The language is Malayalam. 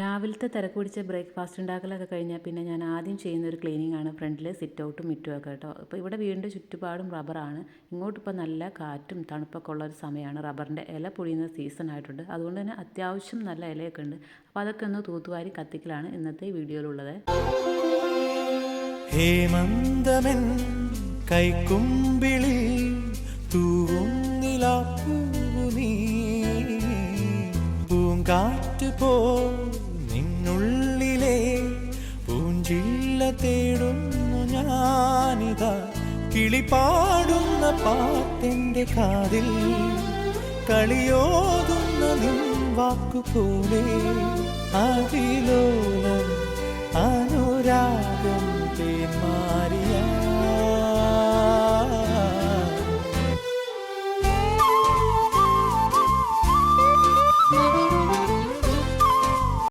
രാവിലത്തെ തിരക്ക് പിടിച്ച ബ്രേക്ക്ഫാസ്റ്റ് ഉണ്ടാക്കലൊക്കെ കഴിഞ്ഞാൽ പിന്നെ ഞാൻ ആദ്യം ചെയ്യുന്ന ഒരു ക്ലീനിങ് ആണ് ഫ്രണ്ടിൽ സിറ്റ് ഔട്ടും മിറ്റും ഒക്കെ കേട്ടോ. അപ്പോൾ ഇവിടെ വീടിന്റെ ചുറ്റുപാടും റബ്ബറാണ് ഇങ്ങോട്ട് ഇപ്പോൾ നല്ല കാറ്റും തണുപ്പൊക്കെ ഉള്ള ഒരു സമയമാണ് റബ്ബറിന്റെ ഇല പൊഴിയുന്ന സീസൺ ആയിട്ടുണ്ട്. അതുകൊണ്ട് തന്നെ അത്യാവശ്യം നല്ല ഇലയൊക്കെ ഉണ്ട്. അപ്പോൾ അതൊക്കെ ഒന്ന് തൂത്തുവാരി കത്തിക്കലാണ് ഇന്നത്തെ വീഡിയോയിലുള്ളത് ഹേമന്തമൻ കൈക്കുമ്പിളി പൂങ്കാറ്റ് പോ തേടുന്നു ഞാനിതാ. കിളിപാടുന്ന പാട്ടെന്റെ കാതിൽ കളിയോതുന്ന നിൻ വാക്കുപോലെ അതേ